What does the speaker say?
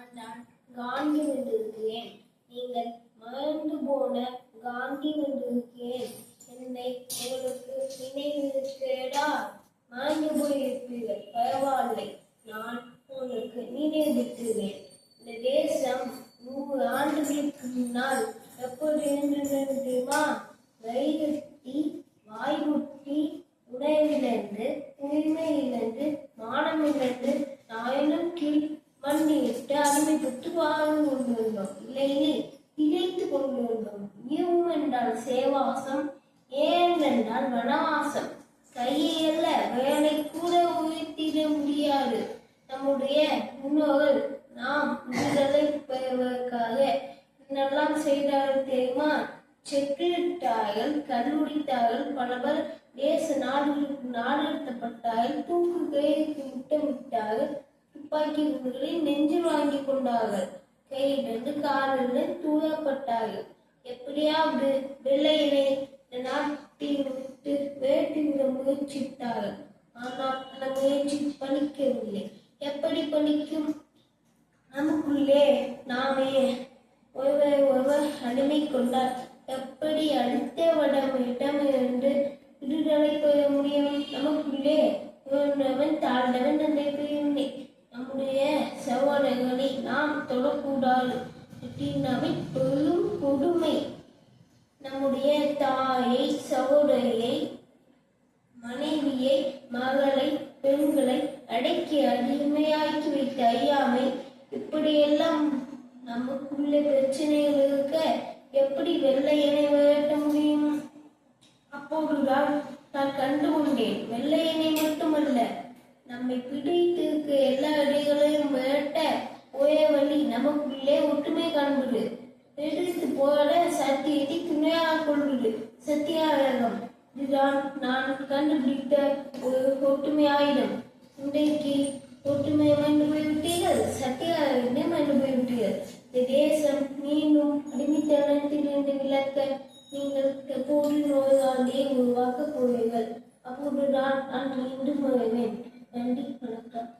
நான் தான் காந்தி வந்திருக்கிறேன் நீங்கள் மறந்து போன காந்தி வந்திருக்கிறேன் என்னை உங்களுக்கு நினைவிருக்கிறதா மறந்து போயிருப்பீர்கள். பரவாயில்லை. நான் உங்களுக்கு நினைவிருக்கிறேன் இந்த தேசம் நூறு ஆண்டுகளுக்கு முன்னால் எப்படி இருந்தது தெரியுமா? வயிறுத்தி உடையிலிருந்து உணவிலிருந்து தூய்மையிலிருந்து மானமிலிருந்து சேவாசம் ஏனென்றால் வனவாசம் கையை அல்ல வேலை கூட உயர்த்திட முடியாது. நம்முடைய முன்னோர்கள் நாம் விடுதலை பெறுவதற்காக என்னெல்லாம் செய்தார்கள் தெரியுமா? செக்கிட்டார்கள் கல்லுடித்தார்கள் பலவர் தேச நாடுகளுக்கு நாடு தூக்கு கைக்கு முட்டமிட்டார்கள் துப்பாக்கி குண்டுகளை நெஞ்சில் வாங்கி கொண்டார்கள் கையிலிருந்து காலிலிருந்து தூயப்பட்டார்கள் எப்படியாவது வெள்ளையிலே இந்த நாட்டில் விட்டு வேட்டிவிட முயற்சித்தார்கள். ஆனால் அந்த முயற்சி பலிக்கவில்லை. எப்படி பலிக்கும்? நமக்குள்ளே நாமே ஒருவரை ஒருவர் அடிமை கொண்டார் எப்படி அடுத்த வடம் இடம் என்று விடுதலை பெற முடியும்? நமக்குள்ளே உயர்ந்தவன் தாழ்ந்தவன் நினைக்கவில்லை நம்முடைய சகோதரர்களை நாம் தொடக்கூடாது. தீண்டாமை தாயை சகோதரியை மனைவியை மகளை பெண்களை அடக்கி அடிமையாக்கி வைத்த ஐயாமை இப்படியெல்லாம் நமக்குள்ள பிரச்சனைகள் இருக்க எப்படி வெள்ளையனை விரட்ட முடியும்? அப்போதுதான் நான் கண்டுகொண்டேன் வெள்ளையனை மட்டுமல்ல நம்மை பிடித்திருக்க எல்லா இடைகளையும் விரட்ட ஒரே வழி நமக்குள்ளே ஒற்றுமை காண்பது. எதிர்த்து போராட சத்தியத்தை துணையாக கொள்வது சத்தியாகிரகம். இதுதான் நான் கண்டுபிடித்த ஒரு ஒற்றுமை ஆயுதம் இன்றைக்கு ஒற்றுமை அமைந்து போய்விட்டீர்கள். சத்தியாகிரகத்தை அமைந்து போய்விட்டீர்கள். இந்த தேசம் மீண்டும் அடிமைத்தனத்திலிருந்து விளக்க நீங்கள் எப்போது நோயாளியை உருவாக்கப் போவீர்கள். அப்போதுதான் நான் மீண்டும் வருவேன் நன்றி வணக்கம்.